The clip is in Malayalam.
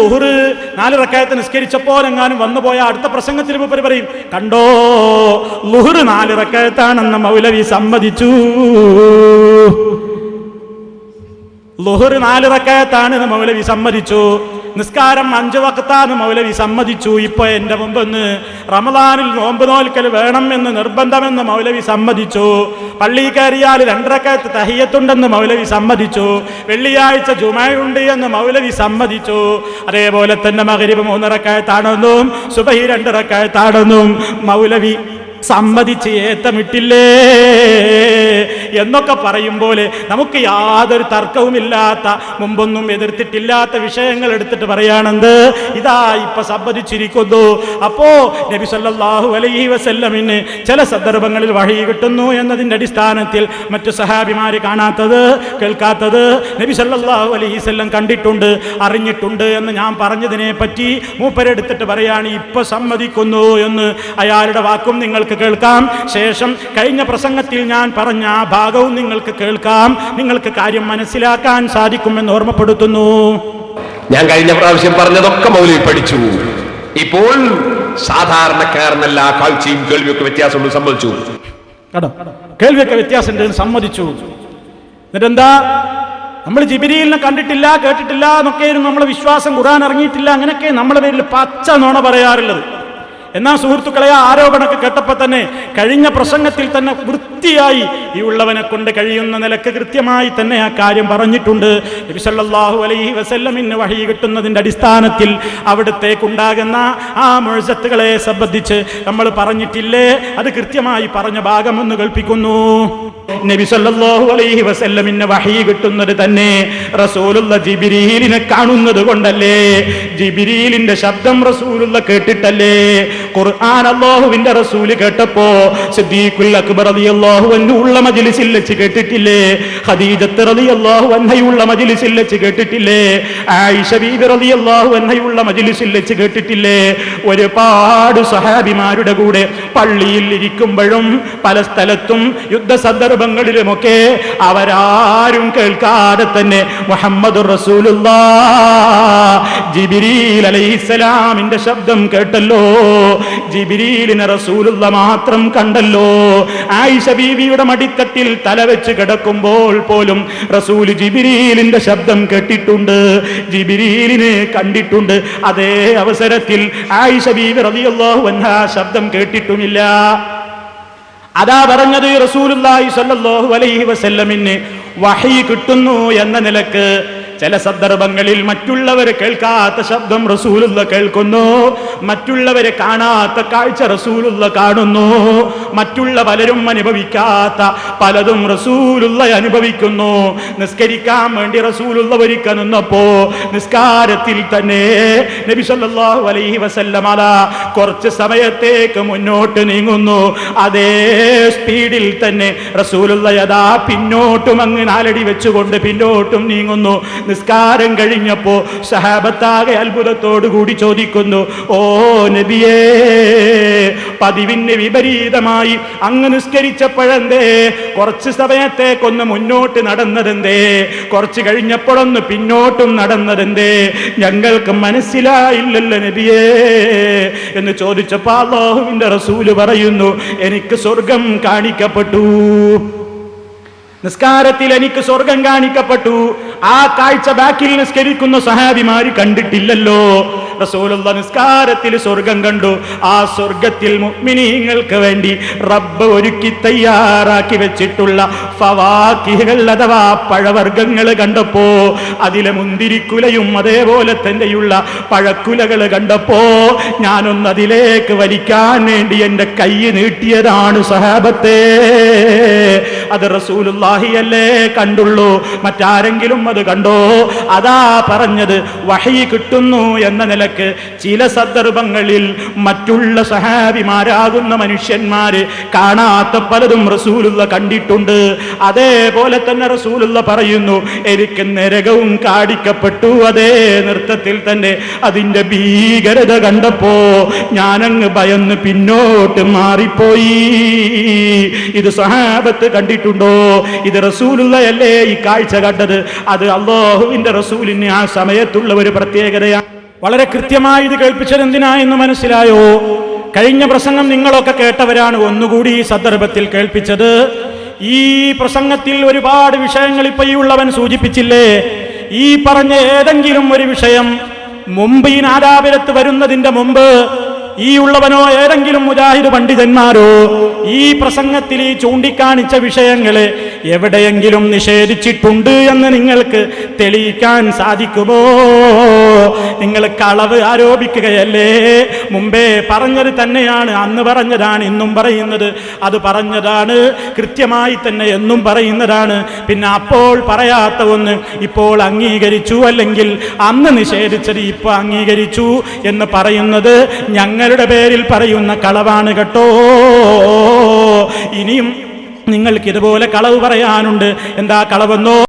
ലുഹറ് നാല് റക്കായത്ത് നിസ്കരിച്ചപ്പോൾ എങ്ങാനും വന്നു പോയ അടുത്ത പ്രസംഗത്തിൽ മൂപ്പര് പറയും കണ്ടോ ലുഹുറ് നാല് റക്കായത്താണെന്ന് മൗലവി സമ്മതിച്ചു. ലുഹുറ് നാല് റക്കായത്താണെന്ന് മൗലവി സമ്മതിച്ചു. നിസ്കാരം അഞ്ചു വക്കത്താന്ന് മൗലവി സമ്മതിച്ചു. ഇപ്പൊ എന്റെ മുമ്പെന്ന് റമദാനിൽ നോമ്പ് നോൽക്കൽ വേണം എന്ന് നിർബന്ധമെന്ന് മൗലവി സമ്മതിച്ചു. പള്ളി കയറിയാൽ രണ്ടരക്കത്ത് തഹിയത്തുണ്ടെന്ന് മൗലവി സമ്മതിച്ചു. വെള്ളിയാഴ്ച ജുമയുണ്ട് എന്ന് മൗലവി സമ്മതിച്ചു. അതേപോലെ തന്നെ മകരിബ് മൂന്നിറക്കായത്താണെന്നും സുബഹി രണ്ടിറക്കായത്താണെന്നും മൗലവി സമ്മതിച്ച് ഏത്തമിട്ടില്ലേ? എന്നൊക്കെ പറയുമ്പോൾ നമുക്ക് യാതൊരു തർക്കവുമില്ലാത്ത മുമ്പൊന്നും എതിർത്തിട്ടില്ലാത്ത വിഷയങ്ങൾ എടുത്തിട്ട് പറയാണെന്ത് ഇതാ ഇപ്പൊ സമ്മതിച്ചിരിക്കുന്നു അപ്പോ നബി സല്ലാഹു അലൈഹി വസല്ലമിന് ചില സന്ദർഭങ്ങളിൽ വഴി കിട്ടുന്നു എന്നതിന്റെ അടിസ്ഥാനത്തിൽ മറ്റു സഹാബിമാര് കാണാത്തത് കേൾക്കാത്തത് നബി സല്ലാഹു അലൈഹി വല്ലം കണ്ടിട്ടുണ്ട് അറിഞ്ഞിട്ടുണ്ട് എന്ന് ഞാൻ പറഞ്ഞതിനെ പറ്റി മൂപ്പരെടുത്തിട്ട് പറയാണ് ഇപ്പൊ സമ്മതിക്കുന്നു എന്ന്. അയാളുടെ വാക്കും നിങ്ങൾക്ക് കേൾക്കാം. ശേഷം കഴിഞ്ഞ പ്രസംഗത്തിൽ ഞാൻ പറഞ്ഞ ആ ഭാഗവും നിങ്ങൾക്ക് കേൾക്കാം. നിങ്ങൾക്ക് കാര്യം മനസ്സിലാക്കാൻ സാധിക്കുമെന്ന് ഓർമ്മപ്പെടുത്തുന്നു. ഞാൻ കഴിഞ്ഞ പ്രാവശ്യം പറഞ്ഞതൊക്കെ മൗലി പഠിച്ചു. ഇപ്പോൾ സാധാരണക്കാരനല്ല കാഴ്ചയും കേൾവിയൊക്കെ വ്യത്യാസമുണ്ട് സമ്മതിച്ചു. കേട്ടോ കേൾവിയൊക്കെ വ്യത്യാസമുണ്ട് എന്ന് സമ്മതിച്ചു. എന്നിട്ടെന്താ? നമ്മൾ ജിബിരിയിലിനെ കണ്ടിട്ടില്ല കേട്ടിട്ടില്ല എന്നൊക്കെയായിരുന്നു നമ്മളെ വിശ്വാസം. ഖുറാൻ ഇറങ്ങിയിട്ടില്ല അങ്ങനെയൊക്കെ നമ്മളെ പേരിൽ പച്ച നോണ പറയാറുള്ളത്. എന്നാൽ സുഹൃത്തുക്കളെ ആ ആരോപണമൊക്കെ കേട്ടപ്പോൾ തന്നെ കഴിഞ്ഞ പ്രസംഗത്തിൽ തന്നെ വൃത്തിയായി ഈ ഉള്ളവനെ കൊണ്ട് കഴിയുന്ന നിലയ്ക്ക് കൃത്യമായി തന്നെ ആ കാര്യം പറഞ്ഞിട്ടുണ്ട്. നബി സല്ലല്ലാഹു അലൈഹി വസല്ലമിന് വഴി കിട്ടുന്നതിന്റെ അടിസ്ഥാനത്തിൽ അവിടത്തേക്കുണ്ടാകുന്ന ആ മുഴസത്തുകളെ സംബന്ധിച്ച് നമ്മൾ പറഞ്ഞിട്ടില്ലേ? അത് കൃത്യമായി പറഞ്ഞ ഭാഗം ഒന്ന് കൽപ്പിക്കുന്നു നബി സല്ലല്ലാഹു അലൈഹി വസല്ലമിന് വഹി കിട്ടുന്നത് തന്നെ റസൂലുള്ള ജിബിരിയിലിനെ കാണുന്നത് കൊണ്ടല്ലേ? ജിബിരിയിലിന്റെ ശബ്ദം റസൂലുള്ള കേട്ടിട്ടല്ലേ? ഖുർആൻ അള്ളാഹുവിന്റെ റസൂൽ കേട്ടപ്പോ സിദ്ദീഖുൽ അക്ബർ റളിയല്ലാഹു അൻഹു ഉള്ള മജ്ലിസിൽ വെച്ച് കേട്ടിട്ടില്ലേ? ഖദീജത്ത് റളിയല്ലാഹു അൻഹയുള്ള മജ്ലിസിൽ വെച്ച് കേട്ടിട്ടില്ലേ? ആയിഷ ബീബി റളിയല്ലാഹു അൻഹയുള്ള മജ്ലിസിൽ വെച്ച് കേട്ടിട്ടില്ലേ? ഒരുപാട് സഹാബിമാരുടെ കൂടെ പള്ളിയിൽ ഇരിക്കുമ്പോഴും പല സ്ഥലത്തും യുദ്ധ സന്ദർഭങ്ങളിലുമൊക്കെ അവരാരും കേൾക്കാതെ തന്നെ മുഹമ്മദ് ജിബിരീൽ അലൈഹിസ്സലാമിന്റെ ശബ്ദം കേട്ടല്ലോ. ജിബിരീലിനെ റസൂലുള്ള മാത്രം കണ്ടല്ലോ. ആയിഷ ബീവിയുടെ മടിത്തട്ടിൽ തലവെച്ച് കിടക്കുമ്പോൾ പോലും റസൂൽ ജിബിരിലിന്റെ ശബ്ദം കേട്ടിട്ടുണ്ട്. ജിബിരിലിനെ കണ്ടിട്ടുണ്ട്. അതേ അവസരത്തിൽ ആയിഷ ബീവി റളിയല്ലാഹു അൻഹ ശബ്ദം കേട്ടിട്ടുമില്ല. അതാ പറഞ്ഞത് റസൂലുള്ളാഹി സ്വല്ലല്ലാഹു അലൈഹി വസല്ലമിന് വഹി കിട്ടുന്നു എന്ന നിലയ്ക്ക് ചില സന്ദർഭങ്ങളിൽ മറ്റുള്ളവർ കേൾക്കാത്ത ശബ്ദം റസൂലുള്ള കേൾക്കുന്നു. മറ്റുള്ളവരെ കാണാത്ത കാഴ്ച റസൂലുള്ള കാണുന്നു. മറ്റുള്ള പലരും അനുഭവിക്കാത്ത പലതും റസൂലുള്ള അനുഭവിക്കുന്നു. നിസ്കരിക്കാൻ വേണ്ടി റസൂലുള്ള ഒരുക്ക നിന്നപ്പോ നിസ്കാരത്തിൽ തന്നെ നബി സല്ലല്ലാഹു അലൈഹി വസല്ലം അതാ കുറച്ച് സമയത്തേക്ക് മുന്നോട്ട് നീങ്ങുന്നു. അതേ സ്പീഡിൽ തന്നെ റസൂലുള്ള യഥാ പിന്നോട്ടും അങ്ങ് നാലടി വെച്ചുകൊണ്ട് പിന്നോട്ടും നീങ്ങുന്നു. നിസ്കാരം കഴിഞ്ഞപ്പോ സഹാബത്താകെ അത്ഭുതത്തോടു കൂടി ചോദിക്കുന്നു ഓ നബിയേ പതിവിന് വിപരീതമായി അങ്ങ് നിസ്കരിച്ചപ്പോഴെന്തേ? കുറച്ച് സമയത്തേക്കൊന്ന് മുന്നോട്ട് നടന്നതെന്തേ? കുറച്ച് കഴിഞ്ഞപ്പോഴൊന്ന് പിന്നോട്ടും നടന്നതെന്തേ? ഞങ്ങൾക്ക് മനസ്സിലായില്ലല്ലോ നബിയേ. എന്ന് ചോദിച്ചപ്പോ അള്ളാഹുവിന്റെ റസൂൽ പറയുന്നു എനിക്ക് സ്വർഗം കാണിക്കപ്പെട്ടു. നിസ്കാരത്തിൽ എനിക്ക് സ്വർഗം കാണിക്കപ്പെട്ടു. ആ കാഴ്ച ബാക്കിൽ നിസ്കരിക്കുന്ന സഹാബിമാര് കണ്ടിട്ടില്ലല്ലോ. റസൂലുള്ള നിസ്കാരത്തിൽ സ്വർഗം കണ്ടു. ആ സ്വർഗത്തിൽ മുഅ്മിനീങ്ങൾക്ക് വേണ്ടി റബ്ബ് ഒരുക്കി തയ്യാറാക്കി വെച്ചിട്ടുള്ള ഫവാക്കിഹകൾ അഥവാ പഴവർഗങ്ങൾ കണ്ടപ്പോ അതിലെ മുന്തിരിക്കുലയും അതേപോലെ തന്നെയുള്ള പഴക്കുലകൾ കണ്ടപ്പോ ഞാനൊന്ന് അതിലേക്ക് വലിക്കാൻ വേണ്ടി എന്റെ കൈ നീട്ടിയതാണ് സഹാബത്തെ. അത് റസൂലുല്ലാഹിയല്ലേ കണ്ടുള്ളൂ. മറ്റാരെങ്കിലും അത് കണ്ടോ? അതാ പറഞ്ഞത് വഹി കിട്ടുന്നു എന്ന നിലയ്ക്ക് ചില സന്ദർഭങ്ങളിൽ മറ്റുള്ള സഹാബിമാരാകുന്ന മനുഷ്യന്മാര് കാണാത്ത പലതും റസൂലുള്ള കണ്ടിട്ടുണ്ട്. അതേപോലെ തന്നെ റസൂലുള്ള പറയുന്നു എനിക്ക് നരകവും കാടിക്കപ്പെട്ടു അതേ നൃത്തത്തിൽ തന്നെ. അതിന്റെ ഭീകരത കണ്ടപ്പോ ഞാനങ്ങ് ഭയന്ന് പിന്നോട്ട് മാറിപ്പോയി. ഇത് സഹാബത്ത് കണ്ടിട്ടുണ്ടോ ഇത് റസൂലുള്ളയല്ലേ ഈ കാഴ്ച കണ്ടത്? അത് അള്ളാഹുവിന്റെ റസൂലിന് ആ സമയത്തുള്ള ഒരു പ്രത്യേകതയാണ്. വളരെ കൃത്യമായി ഇത് കേൾപ്പിച്ചത് എന്തിനാ എന്ന് മനസ്സിലായോ? കഴിഞ്ഞ പ്രസംഗം നിങ്ങളൊക്കെ കേട്ടവരാണ് ഒന്നുകൂടി ഈ സന്ദർഭത്തിൽ കേൾപ്പിച്ചത്. ഈ പ്രസംഗത്തിൽ ഒരുപാട് വിഷയങ്ങൾ ഇപ്പൊ ഈ ഉള്ളവൻ സൂചിപ്പിച്ചില്ലേ? ഈ പറഞ്ഞ ഏതെങ്കിലും ഒരു വിഷയം മുമ്പ് ഈ നാദാപുരത്ത് വരുന്നതിന്റെ മുമ്പ് ഈ ഉള്ളവനോ ഏതെങ്കിലും മുജാഹിദ് പണ്ഡിതന്മാരോ ഈ പ്രസംഗത്തിൽ ഈ ചൂണ്ടിക്കാണിച്ച വിഷയങ്ങളെ എവിടെയെങ്കിലും നിഷേധിച്ചിട്ടുണ്ട് എന്ന് നിങ്ങൾക്ക് തെളിയിക്കാൻ സാധിക്കുമോ? നിങ്ങൾ കളവ് ആരോപിക്കുകയല്ലേ? മുമ്പേ പറഞ്ഞത് തന്നെയാണ് അന്ന് പറഞ്ഞതാണ് ഇന്നും പറയുന്നത്. അത് പറഞ്ഞതാണ് കൃത്യമായി തന്നെ എന്നും പറയുന്നതാണ്. പിന്നെ അപ്പോൾ പറയാത്ത ഒന്ന് ഇപ്പോൾ അംഗീകരിച്ചു അല്ലെങ്കിൽ അന്ന് നിഷേധിച്ചത് ഇപ്പോൾ അംഗീകരിച്ചു എന്ന് പറയുന്നത് ഞങ്ങളുടെ പേരിൽ പറയുന്ന കളവാണ് കേട്ടോ. ഇനിയും നിങ്ങൾക്ക് ഇതുപോലെ കളവ് പറയാനുണ്ട്. എന്താ കളവെന്നോ?